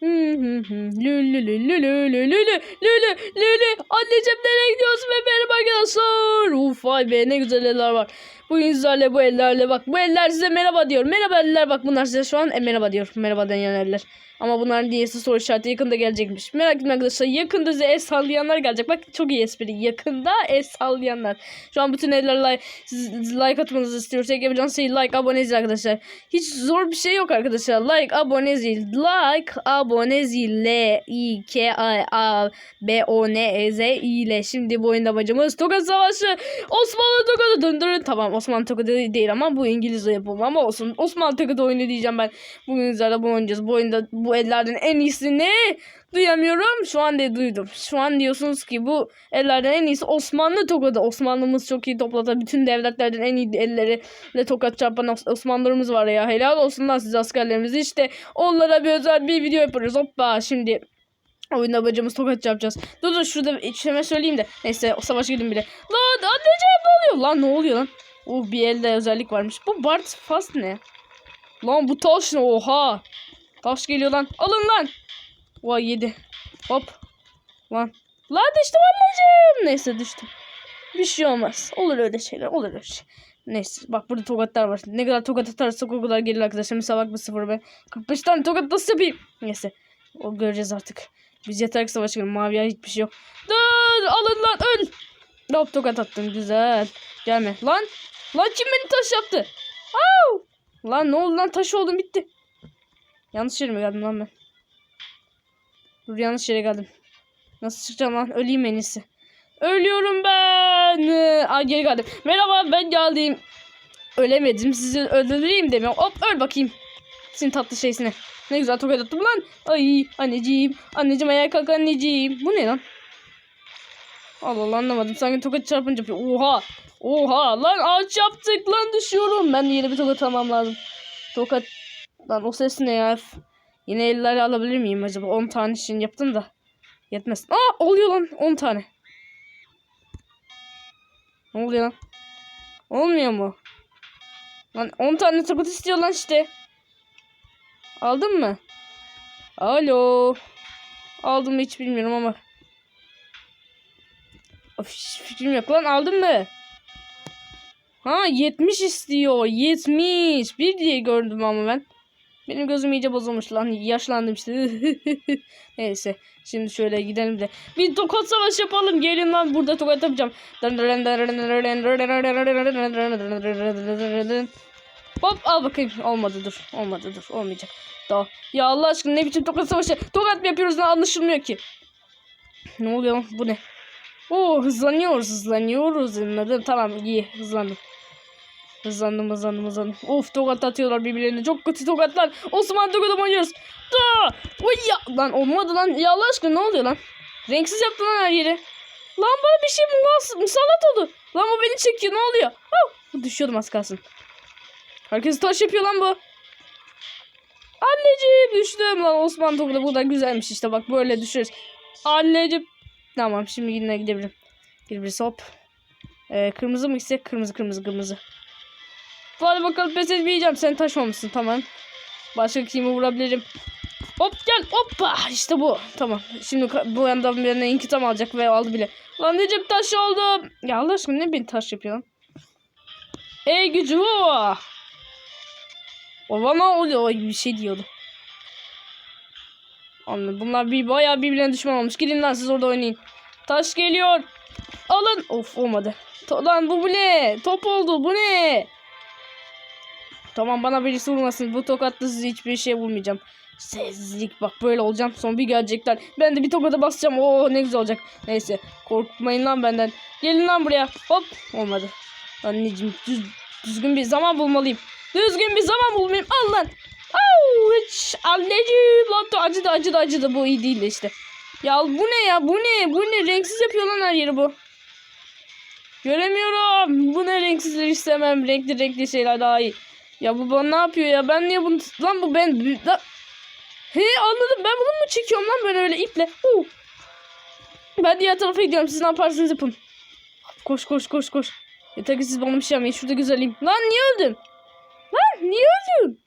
Hmm. Lülü lülü lülü lülü lülü lülü Anneciğim nereye gidiyorsun ve benim arkadaşlar Uf vay be ne güzel eller var Bugün sizlerle bu ellerle bak bu eller size merhaba diyor Merhaba eller bak bunlar size şu an e, merhaba diyor Merhaba deneyen eller Ama bunların diyesi soru işareti yakında gelecekmiş Merak etmeyin arkadaşlar yakında size el sallayanlar gelecek Bak çok iyi espri yakında el sallayanlar Şu an bütün eller like, like atmanızı istiyoruz Yapacağınız şey like abone arkadaşlar Hiç zor bir şey yok arkadaşlar Like abone Like abone zil. L I K A A B O N E Z I ile. Şimdi bu oyunda amacımız Tokat Savaşı. Osmanlı Tokadı döndürün. Tamam Osmanlı Tokadı değil ama bu İngilizce yapımı ama olsun. Osmanlı Tokadı oyunu diyeceğim ben. Bugün sizlerle bunu oynayacağız. Bu oyunda bu ellerden en iyisini duyamıyorum. Şu an de duydum. Şu an diyorsunuz ki bu ellerden en iyisi Osmanlı tokadı. Osmanlımız çok iyi toplata. Bütün devletlerden en iyi elleriyle tokat çarpan Os- Osmanlılarımız var ya. Helal olsun lan size askerlerimiz. İşte onlara bir özel bir video yaparız. Hoppa şimdi oyunda bacımız tokat yapacağız. Dur dur şurada içime söyleyeyim de. Neyse o savaş gidin bile. Lan anneciğim ne oluyor? Lan ne oluyor lan? Oh bir elde özellik varmış. Bu Bart Fast ne? Lan bu taş ne? Oha. Taş geliyor lan. Alın lan. Vay yedi. Hop. Lan. Lan düştüm anneciğim. Neyse düştüm. Bir şey olmaz. Olur öyle şeyler. Olur öyle şey. Neyse bak burada tokatlar var. Ne kadar tokat atarsak o kadar gelir arkadaşlar. Mesela bak bu sıfır be. 45 tane tokat nasıl yapayım? Neyse. O göreceğiz artık. Biz yeter ki savaş girelim. Maviye hiçbir şey yok. Dur alın lan öl. Hop tokat attım güzel. Gelme. Lan. Lan kim beni taş yaptı? Au. Lan ne oldu lan taş oldum bitti. Yanlış yere mi geldim lan ben? Dur yanlış yere geldim. Nasıl çıkacağım lan? Öleyim en iyisi. Ölüyorum ben. Ay geri geldim. Merhaba ben geldim. Ölemedim. Sizi öldüreyim demiyorum. Hop öl bakayım. Senin tatlı şeysine. Ne güzel tokat attım lan. Ay anneciğim. Anneciğim ayağa kalk anneciğim. Bu ne lan? Allah Allah anlamadım. Sanki tokat çarpınca. Oha. Oha lan ağaç yaptık lan düşüyorum. Ben de yeni bir tokat almam lazım. Tokat. Lan o ses ne ya? Yine elleri alabilir miyim acaba? 10 tane için yaptım da. Yetmez. Aa oluyor lan 10 tane. Ne oluyor lan? Olmuyor mu? Lan 10 tane tokat istiyor lan işte. Aldın mı? Alo. Aldım mı hiç bilmiyorum ama. Of fikrim yok lan aldın mı? Ha 70 istiyor. 70. Bir diye gördüm ama ben. Benim gözüm iyice bozulmuş lan. Yaşlandım işte. Neyse. Şimdi şöyle gidelim de. Bir tokat savaşı yapalım. Gelin lan burada tokat yapacağım. Hop al bakayım. Olmadı dur. Olmadı dur. Olmayacak. Daha. Ya Allah aşkına ne biçim tokat savaşı. Tokat mı yapıyoruz lan anlaşılmıyor ki. Ne oluyor lan? Bu ne? Oo hızlanıyoruz hızlanıyoruz. Anladım. Tamam iyi hızlandım. Hızlandım hızlandım hızlandım. Of tokat atıyorlar birbirlerine. Çok kötü tokatlar. Osman tokat oynuyoruz. Da! Oy ya! Lan olmadı lan. Ya Allah aşkına ne oluyor lan? Renksiz yaptı lan her yeri. Lan bana bir şey musallat oldu. Lan bu beni çekiyor ne oluyor? Oh! Düşüyordum az kalsın. Herkes taş yapıyor lan bu. Anneciğim düştüm lan Osman tokadı. Bu da güzelmiş işte bak böyle düşeriz. Anneciğim. Tamam şimdi yine gidebilirim. Gidebiliriz hop. Ee, kırmızı mı gitsek? Kırmızı kırmızı kırmızı. Hadi bakalım pes etmeyeceğim. Sen taş olmuşsun tamam. Başka kimi vurabilirim? Hop gel hoppa işte bu. Tamam. Şimdi bu yandan birine inkitam alacak ve aldı bile. Lan diyecek taş oldu. Ya Allah aşkına ne bir taş yapıyor? Ey gücü o. O bana oluyor bir şey diyordu. Anladım. Bunlar bir bayağı birbirine düşman olmuş. Gidin lan siz orada oynayın. Taş geliyor. Alın. Of olmadı. To- lan bu ne? Top oldu. Bu ne? Tamam bana birisi vurmasın. Bu tokatla size hiçbir şey vurmayacağım. Sessizlik bak böyle olacağım. Son bir gelecekler. Ben de bir tokata basacağım. Oo ne güzel olacak. Neyse korkmayın lan benden. Gelin lan buraya. Hop olmadı. Anneciğim düz, düzgün bir zaman bulmalıyım. Düzgün bir zaman bulmalıyım. Al lan. Au, hiç anneciğim da acıdı acıdı acıdı bu iyi değil de işte. Ya bu ne ya bu ne bu ne renksiz yapıyor lan her yeri bu. Göremiyorum. Bu ne renksizleri istemem. Renkli renkli şeyler daha iyi. Ya bu bana ne yapıyor ya? Ben niye bunu... Lan bu ben... Lan... He anladım. Ben bunu mu çekiyorum lan böyle öyle iple? Uh. Ben diğer tarafa gidiyorum. Siz ne yaparsınız yapın. Koş koş koş koş. Yeter ki siz bana bir şey yapmayın. Şurada güzeleyim. Lan niye öldün? Lan niye öldün?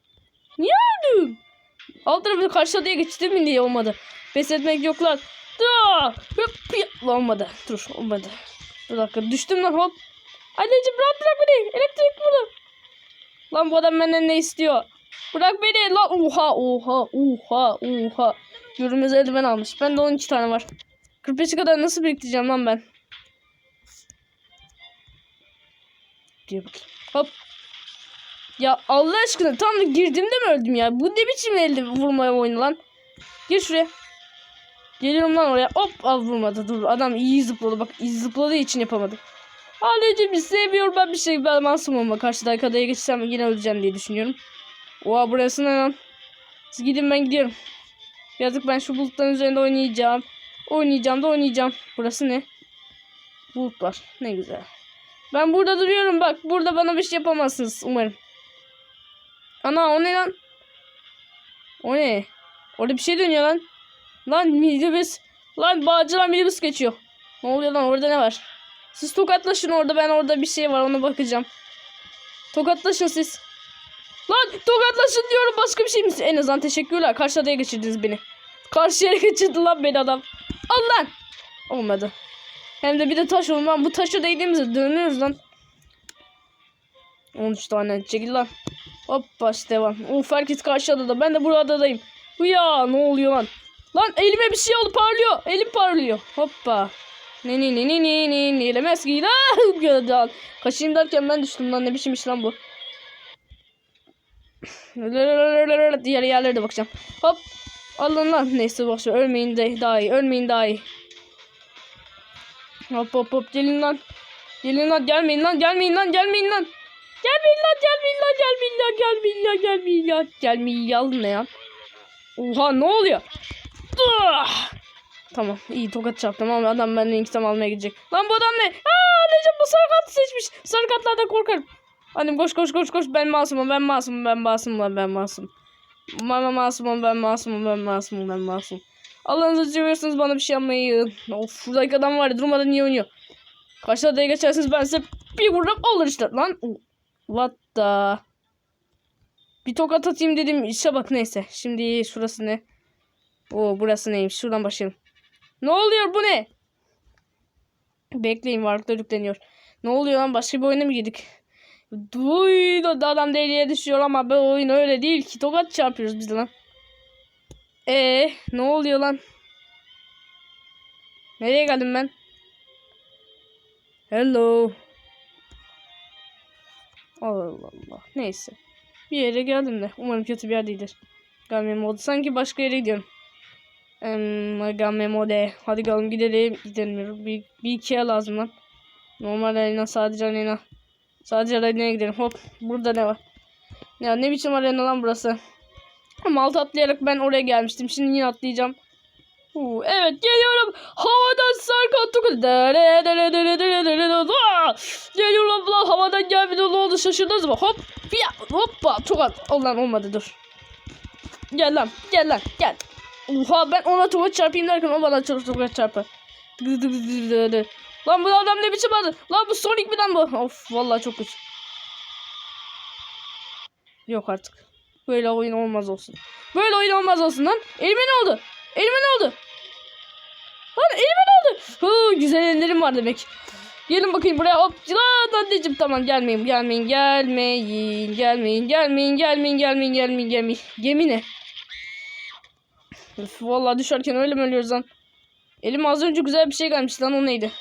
Niye öldün? Alt tarafı karşı adaya geçti mi diye olmadı. Pes etmek yok lan. Dur. Lan olmadı. Dur olmadı. Bir dakika düştüm lan hop. Anneciğim rahat bırak beni. Elektrik burada. Lan bu adam benden ne istiyor? Bırak beni lan. Oha oha oha oha. Görünmez eldiven almış. Bende 12 tane var. 45'e kadar nasıl biriktireceğim lan ben? Bakayım. Hop. Ya Allah aşkına tam da girdiğimde mi öldüm ya? Bu ne biçim elde vurmaya oyunu lan? Gir şuraya. Geliyorum lan oraya. Hop al vurmadı. Dur adam iyi zıpladı. Bak iyi zıpladığı için yapamadı. Anneciğim sevmiyorum ben bir şey. Ben masum ama karşıdaki adaya geçsem yine öleceğim diye düşünüyorum. Oha burası ne lan? Siz gidin ben gidiyorum. Birazcık ben şu bulutların üzerinde oynayacağım. Oynayacağım da oynayacağım. Burası ne? Bulut var. Ne güzel. Ben burada duruyorum bak. Burada bana bir şey yapamazsınız umarım. Ana o ne lan? O ne? Orada bir şey dönüyor lan. Lan minibüs. Lan bağcılar minibüs geçiyor. Ne oluyor lan orada ne var? Siz tokatlaşın orada ben orada bir şey var ona bakacağım. Tokatlaşın siz. Lan tokatlaşın diyorum başka bir şey mi? En azından teşekkürler. Karşı adaya geçirdiniz beni. Karşı yere geçirdi lan beni adam. Al lan. Olmadı. Hem de bir de taş olmam. Bu taşa değdiğimizde dönüyoruz lan. 13 tane çekil lan. Hop baş devam. Uf herkes karşı adada. Ben de burada adadayım. Ya ne oluyor lan? Lan elime bir şey oldu parlıyor. Elim parlıyor. Hoppa. Ne ne ne ne ne ne ne elemez ki lan gördün. Kaçayım derken ben düştüm lan ne biçim iş lan bu. Diğer yerlere de bakacağım. Hop. Alın lan neyse boşver ölmeyin de daha iyi ölmeyin daha iyi. Hop hop hop gelin lan. Gelin lan gelmeyin lan gelmeyin lan gelmeyin lan. Gelmeyin lan gelmeyin lan gelmeyin lan gelmeyin lan gelmeyin lan gelmeyin lan ne ya? Oha ne oluyor? Ah! Tamam iyi tokat çarptım ama adam benden intikam almaya gidecek. Lan bu adam ne? Aa anneciğim bu sarı kartı seçmiş. Sarı kartlardan korkarım. Annem koş koş koş koş ben masumum ben masumum ben masumum ben masum. Mama masumum ben masumum ben masumum ben masum. Allah'ınızı seviyorsanız bana bir şey yapmayın. Of şuradaki adam var durmadan niye oynuyor? Karşı adaya geçersiniz ben size bir vururum olur işte lan. What the... Bir tokat atayım dedim işe bak neyse. Şimdi şurası ne? Oo burası neymiş? Şuradan başlayalım. Ne oluyor bu ne? Bekleyin varlıklar yükleniyor. Ne oluyor lan başka bir oyuna mı girdik? Duy da adam deliye düşüyor ama bu oyun öyle değil ki. Tokat çarpıyoruz biz lan. Ee ne oluyor lan? Nereye geldim ben? Hello. Allah Allah. Neyse. Bir yere geldim de. Umarım kötü bir yer değildir. Gelmem oldu. Sanki başka yere gidiyorum. Gelmem oldu. Hadi gelin gidelim. Gidelim. Bir, bir ikiye lazım lan. Normal arena sadece arena. Sadece arenaya gidelim. Hop. Burada ne var? Ya ne biçim arena lan burası? Ama atlayarak ben oraya gelmiştim. Şimdi yine atlayacağım. Uu, evet geliyorum. Havadan sarkan tukul. Geliyorum lan havadan gelmedi ne oldu şaşırdınız mı? Hop. Ya, hoppa at. Allah'ım olmadı dur. Gel lan gel lan gel. Oha ben ona tuvalet çarpayım derken o bana çok tuvalet çarpar. Lan bu adam ne biçim adı? Lan bu Sonic mi lan bu? Of vallahi çok kötü. Yok artık. Böyle oyun olmaz olsun. Böyle oyun olmaz olsun lan. Elime ne oldu? Elime ne oldu? Lan elime ne oldu? Hı, güzel ellerim var demek. Gelin bakayım buraya hop. Lan anneciğim tamam gelmeyin gelmeyin gelmeyin gelmeyin gelmeyin gelmeyin gelmeyin gelmeyin gelmeyin. Gemi ne? Üf, vallahi düşerken öyle mi ölüyoruz lan? Elim az önce güzel bir şey gelmiş lan o neydi?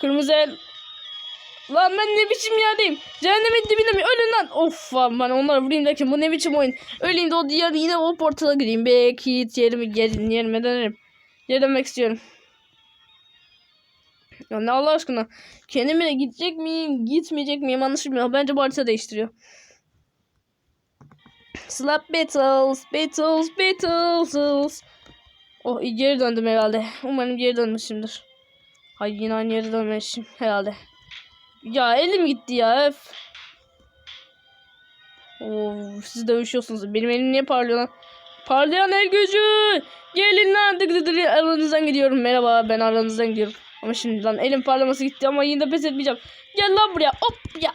Kırmızı el. Lan ben ne biçim yerdeyim? Cehennemin dibinde mi? Ölün lan. Of lan ben onları vurayım derken bu ne biçim oyun? Öleyim de o diğer yine o portala gireyim. Belki yerimi yerim, yerime dönerim. Geri dönmek istiyorum. Ya ne Allah aşkına. Kendime gidecek miyim? Gitmeyecek miyim? Anlaşılmıyor. Bence bu harita değiştiriyor. Slap battles, battles, battles. Oh geri döndüm herhalde. Umarım geri dönmüşümdür. Hayır yine aynı yere dönmüşüm herhalde. Ya elim gitti ya. Öf. Oo, siz dövüşüyorsunuz. Benim elim niye parlıyor lan? Parlayan el gücü. Gelin lan. Dık. Aranızdan gidiyorum. Merhaba ben aranızdan gidiyorum. Ama şimdi lan elim parlaması gitti ama yine de pes etmeyeceğim. Gel lan buraya. Hop ya.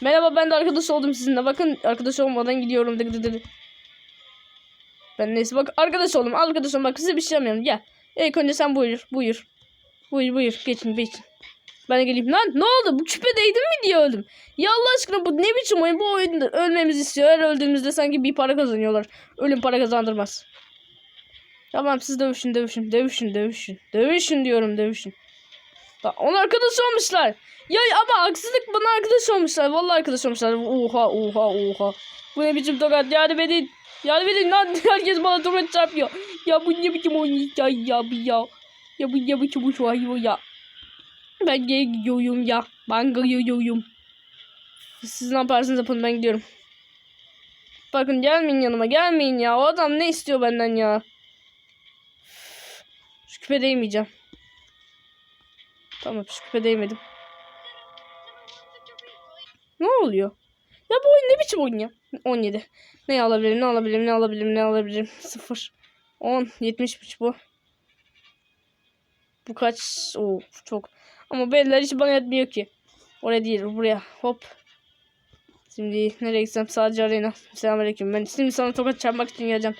Merhaba ben de arkadaş oldum sizinle. Bakın arkadaş olmadan gidiyorum. Dık dık. Ben neyse bak arkadaş oğlum arkadaş oğlum bak size bir şey yapmıyorum gel. İlk önce sen buyur buyur. Buyur buyur geçin geçin. Ben de geleyim. Lan ne oldu? Bu küpe değdin mi diye öldüm. Ya Allah aşkına bu ne biçim oyun? Bu oyunda ölmemizi istiyor. Her öldüğümüzde sanki bir para kazanıyorlar. Ölüm para kazandırmaz. Tamam siz dövüşün dövüşün dövüşün dövüşün. Dövüşün diyorum dövüşün. Onun arkadaş olmuşlar. Ya ama haksızlık bana arkadaş olmuşlar. Vallahi arkadaş olmuşlar. Oha oha oha. Bu ne biçim tokat yardım edin. Yardım edin lan herkes bana tokat çarpıyor. Ya bu ne biçim oyun ya ya bu ya. Ya bu ne biçim oyun ya. Ben geri gidiyorum ya. Ben gidiyorum. Siz ne yaparsınız yapın ben gidiyorum. Bakın gelmeyin yanıma gelmeyin ya. O adam ne istiyor benden ya. Şu küpe değmeyeceğim. Tamam küpe değmedim. Ne oluyor? Ya bu oyun ne biçim oyun ya? 17. Ne alabilirim ne alabilirim ne alabilirim ne alabilirim? 0. 10. 70 bu. Bu kaç? Oo çok. Ama beller hiç bana yetmiyor ki. Oraya değil buraya. Hop. Şimdi nereye gitsem sadece arena. Selamünaleyküm. Ben şimdi sana tokat çarpmak için geleceğim.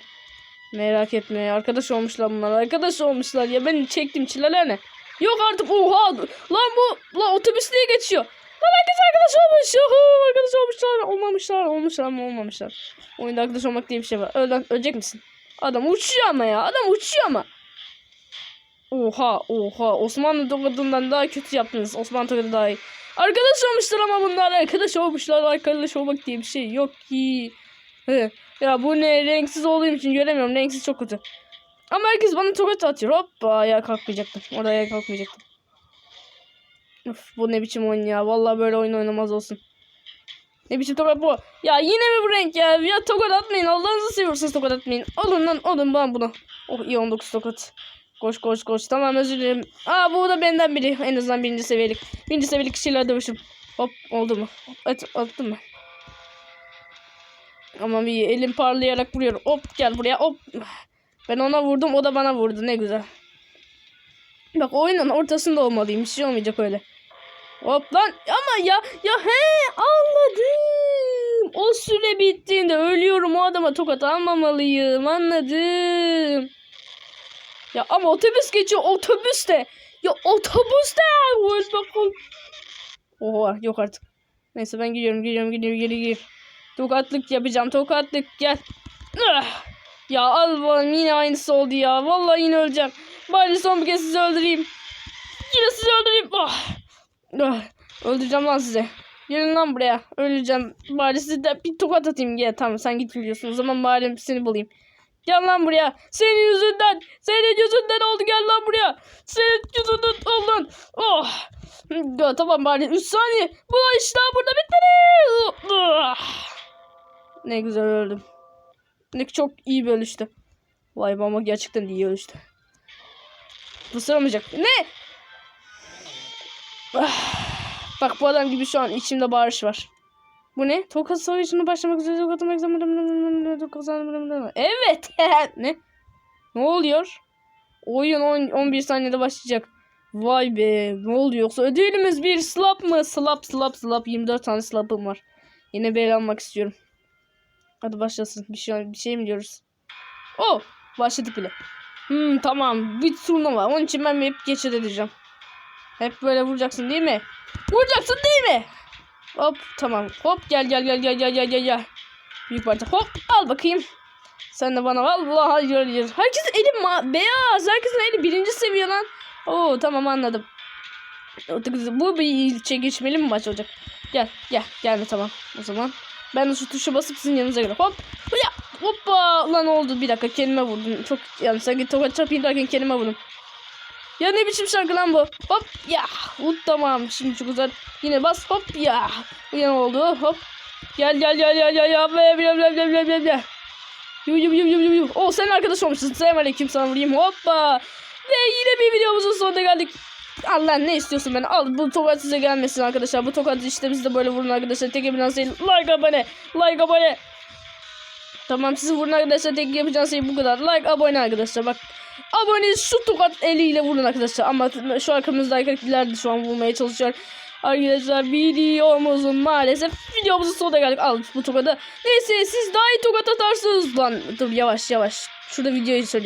Merak etme. Arkadaş olmuşlar bunlar. Arkadaş olmuşlar ya. Ben çektim çileler ne? Yok artık. Oha. Lan bu. Lan otobüs diye geçiyor. Lan herkes arkadaş olmuş. Yuhu, arkadaş olmuşlar. Olmamışlar. Olmuşlar ama olmamışlar. Oyunda arkadaş olmak diye bir şey var. Ölen, ölecek misin? Adam uçuyor ama ya. Adam uçuyor ama. Oha oha Osmanlı tokadından daha kötü yaptınız. Osmanlı tokadı daha iyi. Arkadaş olmuşlar ama bunlar arkadaş olmuşlar. Arkadaş olmak diye bir şey yok ki. Ya bu ne renksiz olduğum için göremiyorum. Renksiz çok kötü. Ama herkes bana tokat atıyor. Hoppa ayağa kalkmayacaktım. Orada ayağa kalkmayacaktım. Of bu ne biçim oyun ya. Vallahi böyle oyun oynamaz olsun. Ne biçim tokat bu? Ya yine mi bu renk ya? Ya tokat atmayın. Allah'ınızı seviyorsanız tokat atmayın. Alın lan alın ben bunu. Oh iyi 19 tokat. Koş koş koş. Tamam özür dilerim. Aa bu da benden biri. En azından birinci seviyelik. Birinci seviyelik kişiyle dövüşüm. Hop oldu mu? Evet attım mı? Ama bir elim parlayarak vuruyor. Hop gel buraya hop. Ben ona vurdum o da bana vurdu ne güzel. Bak oyunun ortasında olmalıyım. Bir şey olmayacak öyle. Hop lan ama ya ya he anladım. O süre bittiğinde ölüyorum o adama tokat almamalıyım anladım. Ya ama otobüs geçiyor otobüste. Ya otobüste. Öl bakalım. Oha yok artık. Neyse ben gidiyorum gidiyorum gidiyorum geri gir. Tokatlık yapacağım tokatlık gel. Ah! Ya al bakalım yine aynısı oldu ya. Vallahi yine öleceğim. Bari son bir kez sizi öldüreyim. Yine sizi öldüreyim. Ah! Ah! Öldüreceğim lan size. Gelin lan buraya. Öleceğim. Bari size de bir tokat atayım. Gel tamam sen git biliyorsun. O zaman bari seni bulayım. Gel lan buraya. Senin yüzünden. Senin yüzünden oldu. Gel lan buraya. Senin yüzünden oldu lan. Oh. Ya, tamam bari 3 saniye. Bu işler burada bitmedi. Ah. Ne güzel öldüm. Ne çok iyi bir ölüştü. Vay be ama gerçekten iyi ölüştü. Fısıramayacak. Ne? Ah. Bak bu adam gibi şu an içimde bağırış var. Bu ne? Tokat savaşına başlamak üzere tokatım egzamin Evet. ne? Ne oluyor? Oyun 10, 11 saniyede başlayacak. Vay be. Ne oluyor yoksa ödülümüz bir slap mı? Slap slap slap 24 tane slap'ım var. Yine el almak istiyorum. Hadi başlasın. Bir şey, bir şey mi diyoruz? Oh. Başladık bile. Hmm, tamam. Bir turnuva. Onun için ben hep geçit edeceğim. Hep böyle vuracaksın değil mi? Vuracaksın değil mi? Hop tamam. Hop gel gel gel gel gel gel gel gel. Büyük parça. Hop al bakayım. Sen de bana vallahi hayır hayır. Herkesin eli beyaz. Herkesin eli birinci seviye lan. Oo tamam anladım. Bu bir çekişmeli mi maç olacak? Gel gel gelme tamam. O zaman ben de şu tuşa basıp sizin yanınıza geliyorum. Hop. Ya. Hoppa. Lan oldu bir dakika kendime vurdum. Çok yani sanki tokat çarpayım derken kendime vurdum. Ya ne biçim şarkı lan bu? Hop ya. Ut tamam. Şimdi çok güzel. Yine bas hop ya. Yana oldu. Hop. Gel gel gel gel gel gel. Bla bla bla bla bla bla bla. Yu yu yu yu yu yu. Oh sen arkadaş olmuşsun. Selamünaleyküm sana vurayım. Hoppa. Ve yine bir videomuzun sonuna geldik. Allah ne istiyorsun ben? Al bu tokat size gelmesin arkadaşlar. Bu tokat işte biz de böyle vurun arkadaşlar. Tek yapacağınız şey like abone. Like abone. Tamam sizi vurun arkadaşlar. Tek yapacağınız şey bu kadar. Like abone arkadaşlar. Bak abone şu tokat eliyle vurun arkadaşlar. Ama şu arkamızdaki ileride şu an vurmaya çalışıyor. Arkadaşlar videomuzun maalesef videomuzun sonuna geldik. Al bu tokadı. Neyse siz daha iyi tokat atarsınız lan. Dur yavaş yavaş. Şurada videoyu söyleyeyim.